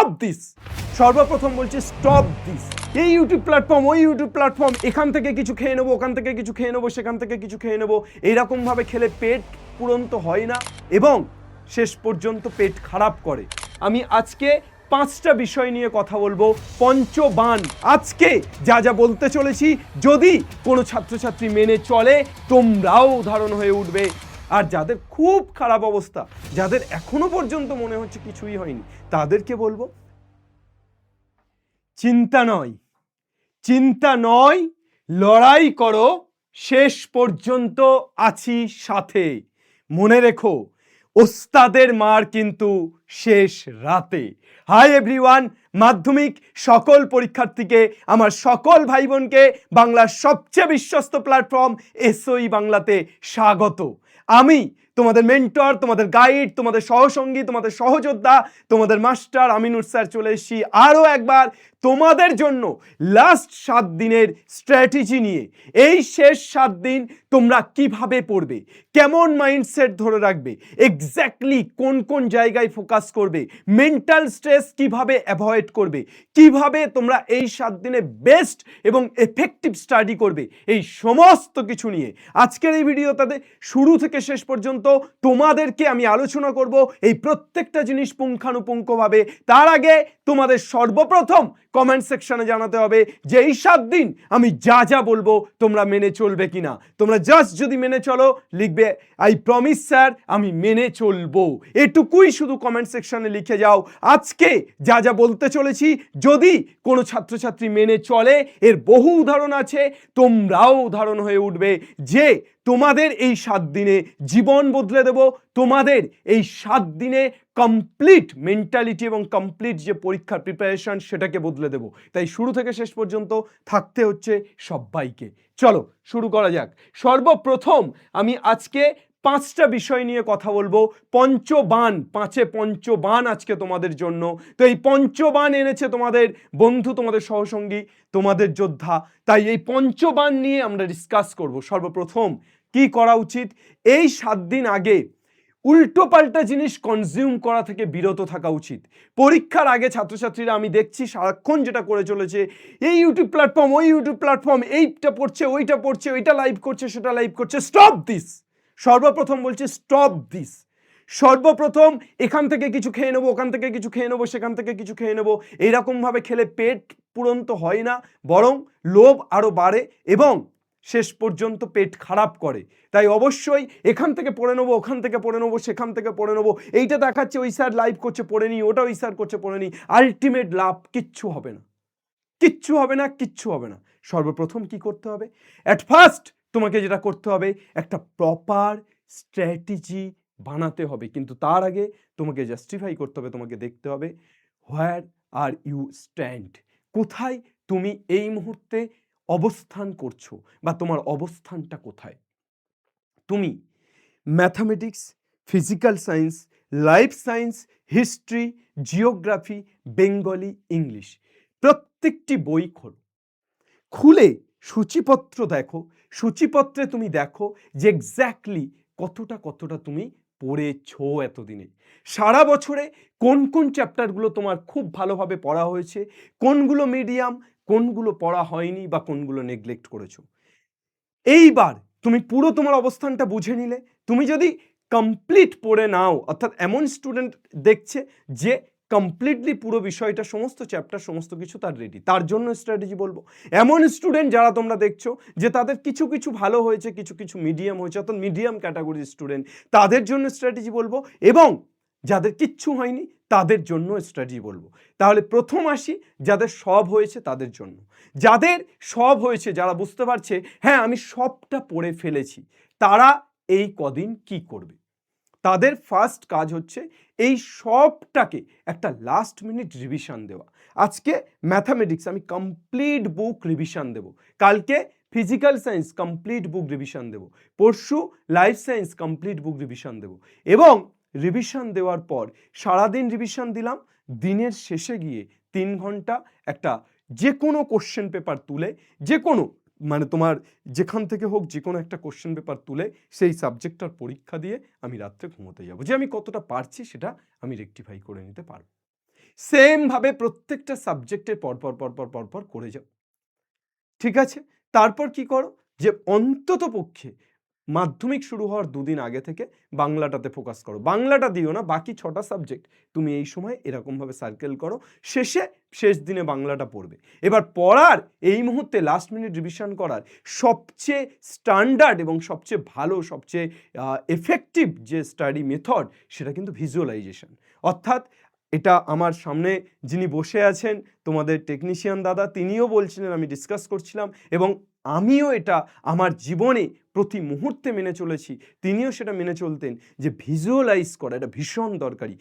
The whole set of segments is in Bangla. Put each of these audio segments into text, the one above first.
স্টপ দিস সর্বপ্রথম বলছি স্টপ দিস এই ইউটিউব প্ল্যাটফর্ম ওই ইউটিউব প্ল্যাটফর্ম এখান থেকে কিছু খেয়ে নেব, ওখান থেকে কিছু খেয়ে নেব, সেখান থেকে কিছু খেয়ে নেব। এইরকমভাবে খেলে পেট পূরণ তো হয় না এবং শেষ পর্যন্ত পেট খারাপ করে। আমি আজকে পাঁচটা বিষয় নিয়ে কথা বলব। পঞ্চবান। আজকে যা যা বলতে চলেছি, যদি কোনো ছাত্রছাত্রী মেনে চলে, তোমরাও উদাহরণ হয়ে উঠবে। আর যাদের খুব খারাপ অবস্থা, যাদের এখনও পর্যন্ত মনে হচ্ছে কিছুই হয়নি, তাদেরকে বলব, চিন্তা নয়। চিন্তা নয়, লড়াই করো, শেষ পর্যন্ত আছি সাথে। মনে রেখো, ওস্তাদের মার কিন্তু শেষ রাতে। হাই এভরিওয়ান, মাধ্যমিক সকল পরীক্ষার্থীকে, আমার সকল ভাই বোনকে, বাংলার সবচেয়ে বিশ্বস্ত প্ল্যাটফর্ম, এসওই বাংলাতে স্বাগত। আমি তোমাদের মেন্টর তোমাদের গাইড তোমাদের সহসঙ্গী, তোমাদের সহযোদ্ধা, তোমাদের মাস্টার আমিনুর স্যার চলে এসেছি আরও একবার তোমাদের জন্য লাস্ট সাত দিনের স্ট্র্যাটেজি নিয়ে। এই শেষ সাত দিন তোমরা কীভাবে পড়বে? কেমন মাইন্ডসেট ধরে রাখবে? এক্স্যাক্টলি কোন কোন জায়গায় ফোকাস করবে? মেন্টাল স্ট্রেস কীভাবে অ্যাভয়েড করবে? কীভাবে তোমরা এই সাত দিনে বেস্ট এবং এফেক্টিভ স্টাডি করবে? এই সমস্ত কিছু নিয়ে। আজকের এই ভিডিও ভিডিওটাতে শুরু থেকে শেষ পর্যন্ত তোমাদেরকে আমি আলোচনা করব এই প্রত্যেকটা জিনিস পুঙ্খানুপুঙ্খভাবে। তার আগে তোমাদের সর্বপ্রথম কমেন্ট সেকশনে জানাতে হবে যে এই সাত দিন আমি যা যা বলব তোমরা মেনে চলবে কিনা। তোমরা জাস্ট যদি মেনে চলো, লিখবে আই প্রমিস স্যার আমি মেনে চলবো। এটুকুই শুধু কমেন্ট সেকশনে লিখে যাও। আজকে যা যা বলতে চলেছি, যদি কোনো ছাত্রছাত্রী মেনে চলে, এর বহু উদাহরণ আছে, তোমরাও উদাহরণ হয়ে উঠবে যে তোমাদের এই সাত দিনে জীবন বদলে দেব। তোমাদের এই সাত দিনে কমপ্লিট মেন্টালিটি এবং কমপ্লিট যে পরীক্ষার প্রিপারেশন সেটাকে বদলে দেব। তাই শুরু থেকে শেষ পর্যন্ত থাকতে হচ্ছে সব্বাইকে চলো, শুরু করা যাক। সর্বপ্রথম আমি আজকে পাঁচটা বিষয় নিয়ে কথা বলব। পঞ্চবান, পাঁচে পঞ্চবান আজকে তোমাদের জন্য। তো এই পঞ্চবান এনেছে তোমাদের বন্ধু, তোমাদের সহসঙ্গী, তোমাদের যোদ্ধা। তাই এই পঞ্চবান নিয়ে আমরা ডিসকাস করব। সর্বপ্রথম কি করা উচিত? এই সাত দিন আগে উল্টো পাল্টা জিনিস কনজিউম করা থেকে বিরত থাকা উচিত। পরীক্ষার আগে ছাত্রছাত্রীরা আমি দেখছি সারাক্ষণ যেটা করে চলেছে, এই ইউটিউব প্ল্যাটফর্ম ওই ইউটিউব প্ল্যাটফর্ম এইটা পড়ছে, ওইটা পড়ছে, ওইটা লাইভ করছে, সেটা লাইভ করছে। স্টপ দিস সর্বপ্রথম বলছে স্টপ দিস সর্বপ্রথম এখান থেকে কিছু খেয়ে নেব, ওখান থেকে কিছু খেয়ে নেব, সেখান থেকে কিছু খেয়ে নেব। এইরকমভাবে খেলে পেট পূরণ তো হয় না, বরং লোভ আরও বাড়ে এবং শেষ পর্যন্ত পেট খারাপ করে। তাই অবশ্যই এখান থেকে পড়ে নেব, ওখান থেকে পড়ে নেব, সেখান থেকে পড়ে নেব। এইটা দেখাচ্ছে ওই স্যার লাইভ করছে, পড়ে নি ওটা ওই স্যার করছে, পড়ে নি। আলটিমেট লাভ কিচ্ছু হবে না। কিচ্ছু হবে না, কিচ্ছু হবে না। সর্বপ্রথম কি করতে হবে? অ্যাট ফার্স্ট তোমাকে যেটা করতে হবে, একটা প্রপার স্ট্র্যাটেজি বানাতে হবে। কিন্তু তার আগে তোমাকে জাস্টিফাই করতে হবে, তোমাকে দেখতে হবে হোয়ার আর ইউ স্ট্যান্ড কোথায় তুমি এই মুহূর্তে অবস্থান করছ বা তোমার অবস্থানটা কোথায়? তুমি mathematics physical science life science history geography Bengali English প্রত্যেকটি বই খোলো। খুলে সূচিপত্র দেখো সূচিপত্রে তুমি দেখো যে এক্স্যাক্টলি কতটা কতটা তুমি পড়েছো এতদিনে। সারা বছরে কোন কোন চ্যাপ্টারগুলো তোমার খুব ভালোভাবে পড়া হয়েছে, কোনগুলো মিডিয়াম কোনগুলো পড়া হয়নি বা কোনগুলো নেগলেক্ট করেছ। এইবার তুমি পুরো তোমার অবস্থানটা বুঝে নিলে। তুমি যদি কমপ্লিট পড়ে নাও, অর্থাৎ এমন স্টুডেন্ট দেখছে যে কমপ্লিটলি পুরো বিষয়টা, সমস্ত চ্যাপ্টার সমস্ত কিছু তার রেডি তার জন্য স্ট্র্যাটেজি বলব। এমন স্টুডেন্ট যারা তোমরা দেখছ, যে তাদের কিছু কিছু ভালো হয়েছে, কিছু কিছু মিডিয়াম হয়েছে, অর্থাৎ মিডিয়াম ক্যাটাগরির স্টুডেন্ট তাদের জন্য স্ট্র্যাটেজি বলব এবং যাদের কিচ্ছু হয়নি, তাদের জন্য স্ট্র্যাটেজি বলব। তাহলে প্রথম আসি, যাদের সব হয়েছে, তাদের জন্য। যাদের সব হয়েছে, যারা বুঝতে পারছে হ্যাঁ আমি সবটা পড়ে ফেলেছি, তারা এই কদিন কি করবে? তাদের ফার্স্ট কাজ হচ্ছে এই সবটাকে একটা লাস্ট মিনিট রিভিশন দেওয়া। আজকে ম্যাথামেটিক্স আমি কমপ্লিট বুক রিভিশন দেব। কালকে physical science complete book revision দেব। পরশু life science complete book revision দেব। এবং রিভিশন দেওয়ার পর সারাদিন রিভিশন দিলাম। দিনের শেষে গিয়ে তিন ঘণ্টা একটা যে কোনো কোশ্চেন পেপার তুলে যে কোনো মানে তোমার যেখান থেকে হোক যে কোনো একটা কোশ্চেন পেপার তুলে সেই সাবজেক্টটার পরীক্ষা দিয়ে আমি রাত্রে ঘুমোতে যাব। যে আমি কতটা পারছি সেটা আমি রেকটিফাই করে নিতে পারব। সেমভাবে প্রত্যেকটা সাবজেক্টের পরপর পরপর পরপর করে যাও। ঠিক আছে? তারপর কি করো? যে অন্তত পক্ষে মাধ্যমিক শুরু হওয়ার দুদিন আগে থেকে বাংলাটাতে ফোকাস করো। বাংলাটা দিও না, বাকি ছটা সাবজেক্ট তুমি এই সময় এরকমভাবে সার্কেল করো, শেষে শেষ দিনে বাংলাটা পড়বে। এবার পড়ার এই মুহূর্তে লাস্ট মিনিট রিভিশন করার সবচেয়ে স্ট্যান্ডার্ড এবং সবচেয়ে ভালো, সবচেয়ে এফেক্টিভ যে স্টাডি মেথড সেটা কিন্তু ভিজুয়ালাইজেশন অর্থাৎ এটা আমার সামনে যিনি বসে আছেন, তোমাদের টেকনিশিয়ান দাদা, তিনিও বলছিলেন, আমি ডিসকাস করছিলাম এবং আমিও এটা আমার জীবনে প্রতি মুহূর্তে মেনে চলেছি। তিনিও সেটা মেনে চলতেন যে ভিজুয়ালাইজ করা এটা ভীষণ দরকারি।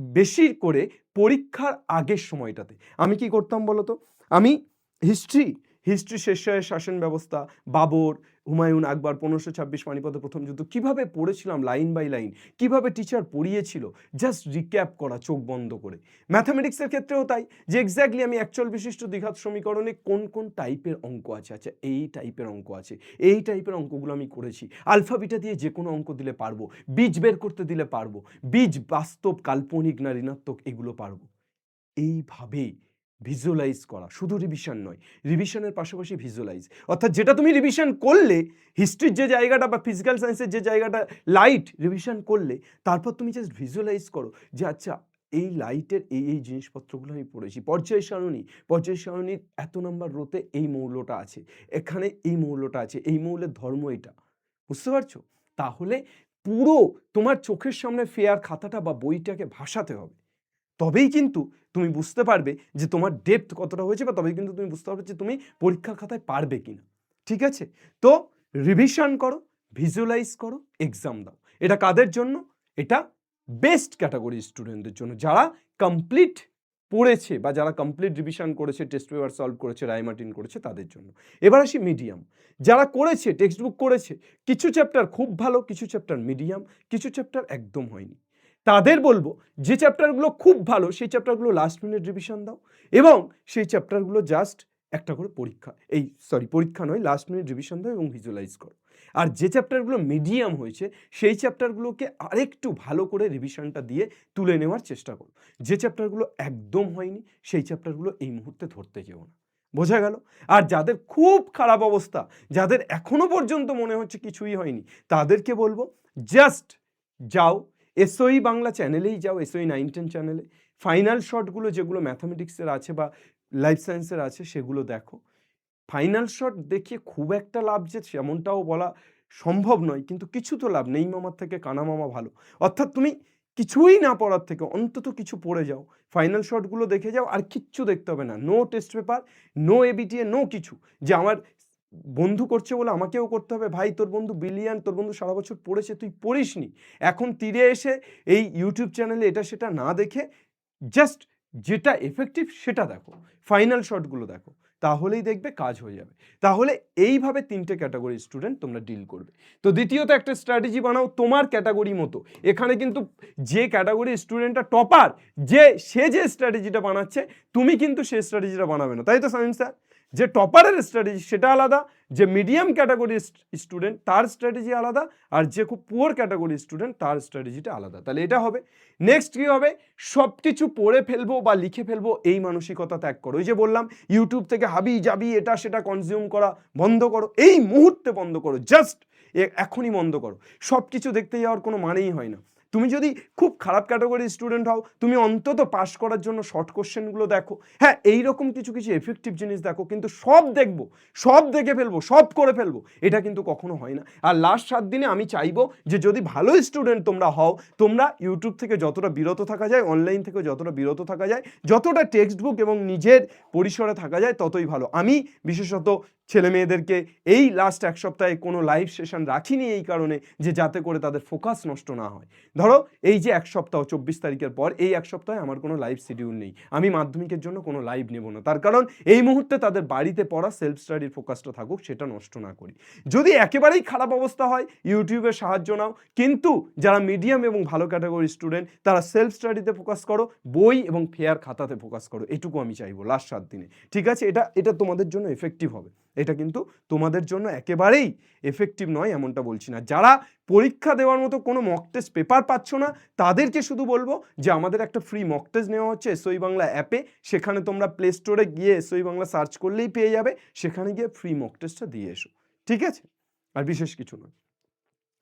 বেশি করে পরীক্ষার আগের সময়টাতে। আমি কি করতাম বলতো? আমি হিস্ট্রি হিস্ট্রি শেষের শাসন ব্যবস্থা, বাবর, হুমায়ুন আকবর পনেরোশো ছাব্বিশ পানিপথের প্রথম যুদ্ধ। কীভাবে পড়েছিলাম লাইন বাই লাইন? কীভাবে টিচার পড়িয়েছিল? জাস্ট রিক্যাপ করা, চোখ বন্ধ করে। ম্যাথামেটিক্সের ক্ষেত্রেও তাই। যে এক্স্যাক্টলি আমি অ্যাকচুয়াল বিশিষ্ট দ্বিঘাত সমীকরণে কোন কোন টাইপের অঙ্ক আছে? আচ্ছা এই টাইপের অঙ্ক আছে। এই টাইপের অঙ্কগুলো আমি করেছি। আলফাবিটা দিয়ে যে কোনো অঙ্ক দিলে পারব। বীজ বের করতে দিলে পারব। বীজ বাস্তব, কাল্পনিক না ঋণাত্মক, এগুলো পারব। এইভাবেই ভিজুয়ালাইজ করা, শুধু রিভিশন নয় রিভিশনের পাশাপাশি ভিজুয়ালাইজ অর্থাৎ যেটা তুমি রিভিশন করলে হিস্ট্রির যে জায়গাটা বা ফিজিক্যাল সায়েন্সের যে জায়গাটা লাইট রিভিশন করলে, তারপর তুমি জাস্ট ভিজুয়ালাইজ করো যে আচ্ছা এই লাইটের এই এই জিনিসপত্রগুলো আমি পড়েছি। পর্যায় সারণী, পর্যায় সারণীর এত নম্বর রোতে এই মৌলটা আছে, এখানে এই মৌলটা আছে, এই মৌলের ধর্ম এটা। বুঝতে পারছ? তাহলে পুরো তোমার চোখের সামনে ফেয়ার খাতাটা বা বইটাকে ভাসাতে হবে। তবেই কিন্তু তুমি বুঝতে পারবে যে তোমার ডেপথ কতটা হয়েছে বা তবেই কিন্তু তুমি বুঝতে পারবে যে তুমি পরীক্ষার খাতায় পারবে কিনা। ঠিক আছে? তো রিভিশন করো ভিজুয়ালাইজ করো এক্সাম দাও। এটা কাদের জন্য? এটা বেস্ট ক্যাটাগরি স্টুডেন্টদের জন্য। যারা কমপ্লিট পড়েছে বা যারা কমপ্লিট রিভিশন করেছে টেস্ট পেপার সলভ করেছে রায়মার্টিন করেছে, তাদের জন্য। এবার আসি মিডিয়াম যারা করেছে টেক্সট বুক করেছে, কিছু চ্যাপ্টার খুব ভালো, কিছু চ্যাপ্টার মিডিয়াম কিছু চ্যাপ্টার একদম হয়নি। তাদের বলব যে চ্যাপ্টারগুলো খুব ভালো, সেই চ্যাপ্টারগুলো লাস্ট মিনিট রিভিশন দাও এবং সেই চ্যাপ্টারগুলো জাস্ট একটা করে পরীক্ষা, এই সরি পরীক্ষা নয় লাস্ট মিনিট রিভিশন দাও এবং ভিজুয়ালাইজ করো। আর যে চ্যাপ্টারগুলো মিডিয়াম হয়েছে, সেই চ্যাপ্টারগুলোকে আরেকটু ভালো করে রিভিশনটা দিয়ে তুলে নেওয়ার চেষ্টা করো। যে চ্যাপ্টারগুলো একদম হয়নি, সেই চ্যাপ্টারগুলো এই মুহূর্তে ধরতে যেও না। বোঝা গেল? আর যাদের খুব খারাপ অবস্থা, যাদের এখনও পর্যন্ত মনে হচ্ছে কিছুই হয়নি, তাদেরকে বলব জাস্ট যাও এসওই বাংলা চ্যানেলেই যাও, S O E nine ten চ্যানেলে। ফাইনাল শটগুলো যেগুলো ম্যাথামেটিক্সের আছে বা লাইফ সায়েন্সের আছে সেগুলো দেখো। ফাইনাল শট দেখিয়ে খুব একটা লাভ যে সেমনটাও বলা সম্ভব নয়, কিন্তু কিছু তো লাভ। নেই মামার থেকে, কানা মামা ভালো। অর্থাৎ তুমি কিছুই না পড়ার থেকে, অন্তত কিছু পড়ে যাও। ফাইনাল শটগুলো দেখে যাও, আর কিচ্ছু দেখতে হবে না। No test paper, no ABTA, no কিছু। যে আমার বন্ধু করছে বলে আমাকেও করতে হবে। ভাই, তোর বন্ধু বিলিয়ান তোর বন্ধু সারা বছর পড়েছে, তুই পড়িসনি। এখন তীরে এসে এই ইউটিউব চ্যানেলে এটা সেটা না দেখে জাস্ট যেটা এফেক্টিভ সেটা দেখো। ফাইনাল শটগুলো দেখো। তাহলেই দেখবে কাজ হয়ে যাবে। তাহলে এইভাবে তিনটে ক্যাটাগরি স্টুডেন্ট তোমরা ডিল করবে। তো দ্বিতীয়ত একটা স্ট্র্যাটেজি বানাও তোমার ক্যাটাগরি মতো। এখানে কিন্তু যে ক্যাটাগরি স্টুডেন্টটা টপার যে, সে যে স্ট্র্যাটেজিটা বানাচ্ছে, তুমি কিন্তু সেই স্ট্র্যাটেজিটা বানাবে না। তাই তো সামিম স্যার যে টপারের স্ট্র্যাটেজি সেটা আলাদা, যে মিডিয়াম ক্যাটাগরির স্টুডেন্ট তার স্ট্র্যাটেজি আলাদা আর যে খুব পুয়ার ক্যাটাগরির স্টুডেন্ট তার স্ট্র্যাটেজিটা আলাদা। তাহলে এটা হবে। নেক্সট কী হবে? সব কিছু পড়ে ফেলব বা লিখে ফেলব, এই মানসিকতা ত্যাগ করো। ওই যে বললাম ইউটিউব থেকে হাবি যাবি, এটা সেটা কনজিউম করা বন্ধ করো। এই মুহূর্তে বন্ধ করো। জাস্ট এখনই বন্ধ করো। সব কিছু দেখতে যাওয়ার কোনো মানেই হয় না। তুমি যদি খুব খারাপ ক্যাটাগরির স্টুডেন্ট হও, তুমি অন্তত পাস করার জন্য শর্ট কোশ্চেনগুলো দেখো। হ্যাঁ এইরকম কিছু কিছু এফেক্টিভ জিনিস দেখো, কিন্তু সব দেখব, সব দেখে ফেলব, সব করে ফেলব, এটা কিন্তু কখনো হয় না। আর লাস্ট সাত দিনে আমি চাইব যে যদি ভালো স্টুডেন্ট তোমরা হও, তোমরা ইউটিউব থেকে যতটা বিরত থাকা যায় অনলাইন থেকে যতটা বিরত থাকা যায়, যতটা টেক্সট বুক এবং নিজের পরিসরে থাকা যায়, ততই ভালো। আমি বিশেষত ছেলে মেয়েদেরকে এই লাস্ট এক সপ্তাহে কোনো লাইভ সেশন রাখিনি এই কারণে যে যাতে করে তাদের ফোকাস নষ্ট না হয়। ধরো, এই যে এক সপ্তাহ, চব্বিশ তারিখের পর এই এক সপ্তাহে আমার কোনো লাইভ শিডিউল নেই। আমি মাধ্যমিকের জন্য কোনো লাইভ নেব না। তার কারণ এই মুহূর্তে তাদের বাড়িতে পড়া সেলফ স্টাডির ফোকাসটা থাকুক, সেটা নষ্ট না করি। যদি একেবারেই খারাপ অবস্থা হয় ইউটিউবের সাহায্য নাও। কিন্তু যারা মিডিয়াম এবং ভালো ক্যাটাগরি স্টুডেন্ট তারা সেলফ স্টাডিতে ফোকাস করো, বই এবং ফেয়ার খাতাতে ফোকাস করো। এটুকু আমি চাইব লাস্ট সাত দিনে। ঠিক আছে? এটা এটা তোমাদের জন্য এফেক্টিভ হবে। এটা কিন্তু তোমাদের জন্য একেবারেই এফেক্টিভ নয় এমনটা বলছি না। যারা পরীক্ষা দেওয়ার মতো কোনো মক টেস্ট পেপার পাচ্ছ না, তাদেরকে শুধু বলব যে আমাদের একটা ফ্রি মক টেস্ট নেওয়া হচ্ছে এসওই বাংলা অ্যাপে সেখানে তোমরা প্লে স্টোরে গিয়ে এসওই বাংলা সার্চ করলেই পেয়ে যাবে। সেখানে গিয়ে ফ্রি মক টেস্টটা দিয়ে এসো। ঠিক আছে? আর বিশেষ কিছু নয়।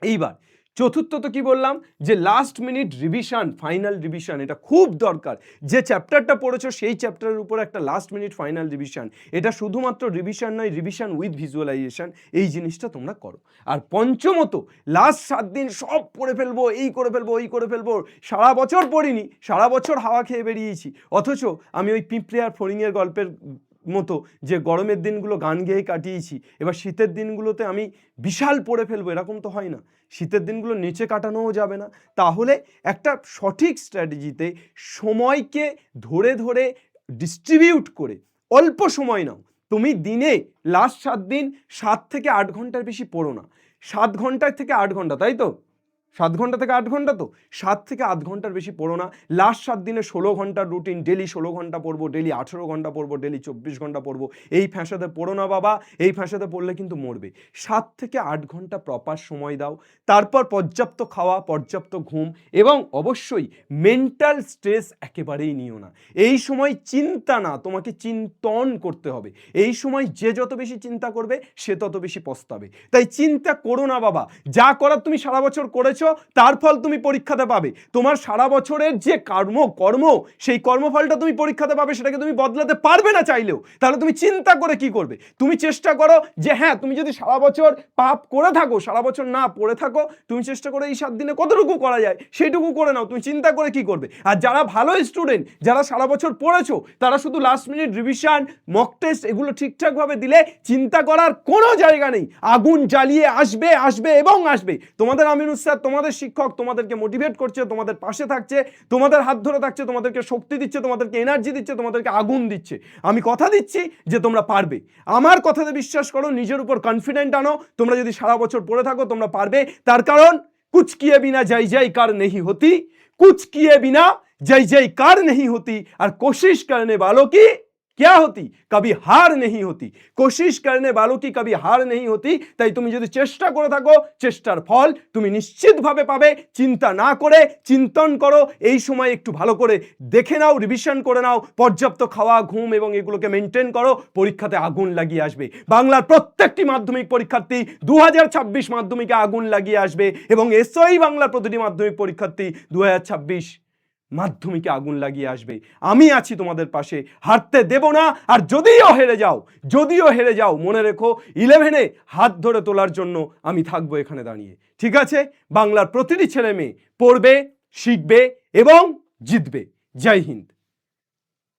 এইবার চতুর্থত কি বললাম? যে last minute revision final revision এটা খুব দরকার। যে চ্যাপ্টারটা পড়েছো, সেই চ্যাপ্টারের উপর একটা লাস্ট মিনিট ফাইনাল রিভিশন এটা শুধুমাত্র রিভিশন নয় রিভিশন উইথ ভিজুয়ালাইজেশন এই জিনিসটা তোমরা করো। আর পঞ্চমত লাস্ট সাত দিন সব পড়ে ফেলব, এই করে ফেলব, ওই করে ফেলব, সারা বছর পড়িনি, সারা বছর হাওয়া খেয়ে বেরিয়েছি। অথচ আমি ওই পিঁপড়ে আর ফড়িংয়ের গল্পের মতো যে গরমের দিনগুলো গান গেয়ে কাটিয়েছি, এবার শীতের দিনগুলোতে আমি বিশাল পড়ে ফেলব, এরকম তো হয় না। শীতের দিনগুলো নিচে কাটানোও যাবে না। তাহলে একটা সঠিক স্ট্র্যাটেজিতে সময়কে ধরে ধরে ডিস্ট্রিবিউট করে, অল্প সময় নাও। তুমি দিনে লাস্ট সাত দিন সাত থেকে আট ঘণ্টার বেশি পড়ো না। সাত ঘণ্টার থেকে আট ঘণ্টা, তাই তো? সাত ঘণ্টা থেকে আট ঘণ্টা তো? সাত থেকে আধ ঘণ্টার বেশি পড়ো না। লাস্ট সাত দিনে ষোলো ঘণ্টার রুটিন ডেলি ষোলো ঘণ্টা পড়ব ডেলি আঠেরো ঘণ্টা পড়ব ডেলি চব্বিশ ঘণ্টা পড়ব। এই ফ্যাঁসাতে পড়ো না বাবা, এই ফ্যাঁসাতে পড়লে কিন্তু মরবে। সাত থেকে আট ঘণ্টা প্রপার সময় দাও। তারপর পর্যাপ্ত খাওয়া, পর্যাপ্ত ঘুম এবং অবশ্যই মেন্টাল স্ট্রেস একেবারেই নিও না। এই সময় চিন্তা না, তোমাকে চিন্তন করতে হবে। এই সময় যে যত বেশি চিন্তা করবে, সে তত বেশি পস্তাবে। তাই চিন্তা করো না বাবা। যা করার তুমি সারা বছর করেছ তার ফল তুমি পরীক্ষাতে পাবে। তোমার সারা বছরের যে কর্ম কর্ম, সেই কর্মফলটা তুমি পরীক্ষাতে পাবে, সেটাকে তুমি বদলাতে পারবে না চাইলেও। তাহলে তুমি চিন্তা করে কি করবে? তুমি চেষ্টা করো যে হ্যাঁ তুমি যদি সারা বছর পাপ করে থাকো, সারা বছর না পড়ে থাকো, তুমি চেষ্টা করো এই সাত দিনে কতটুকু করা যায়, সেইটুকু করে নাও। তুমি চিন্তা করে কি করবে? আর যারা ভালো স্টুডেন্ট যারা সারা বছর পড়েছো, তারা শুধু last minute revision mock test এগুলো ঠিকঠাকভাবে দিলে চিন্তা করার কোনো জায়গা নেই। আগুন জ্বালিয়ে আসবে আসবে এবং আসবে। তোমাদের আমিনুস স্যার তোমাদের শিক্ষক তোমাদেরকে মোটিভেট করছে তোমাদের পাশে থাকছে তোমাদের হাত ধরে থাকছে তোমাদেরকে শক্তি দিচ্ছে তোমাদেরকে এনার্জি দিচ্ছে তোমাদেরকে আগুন দিচ্ছে আমি কথা দিচ্ছি যে তোমরা পারবে আমার কথাতে বিশ্বাস করো নিজের উপর কনফিডেন্ট আনো তোমরা যদি সারা বছর পড়ে থাকো তোমরা পারবে তার কারণ कुछ किए बिना जय जयकार नहीं होती कुछ किए बिना जय जयकार नहीं होती और कोशिश करने वालों की क्या होती कभी हार नहीं होती कोशिश करने वालों की कभी हार नहीं होती তাই তুমি যদি চেষ্টা করে থাকো চেষ্টার ফল তুমি নিশ্চিতভাবে পাবে চিন্তা না করে চিন্তন করো এই সময় একটু ভালো করে দেখে নাও রিভিশন করে নাও পর্যাপ্ত খাওয়া ঘুম এবং এগুলোকে মেনটেন করো পরীক্ষাতে আগুন লাগিয়ে আসবে বাংলার প্রত্যেকটি মাধ্যমিক পরীক্ষার্থী দু মাধ্যমিকে আগুন লাগিয়ে আসবে এবং এসওই বাংলার প্রতিটি মাধ্যমিক পরীক্ষার্থী দু মাধ্যমিকে আগুন লাগিয়ে আসবে। আমি আছি তোমাদের পাশে। হারতে দেব না, আর যদিও হেরে যাও, যদিও হেরে যাও, মনে রেখো ইলেভেনে হাত ধরে তোলার জন্য আমি থাকব এখানে দাঁড়িয়ে। ঠিক আছে? বাংলার প্রতিটি ছেলে মেয়ে পড়বে, শিখবে এবং জিতবে। জয় হিন্দ।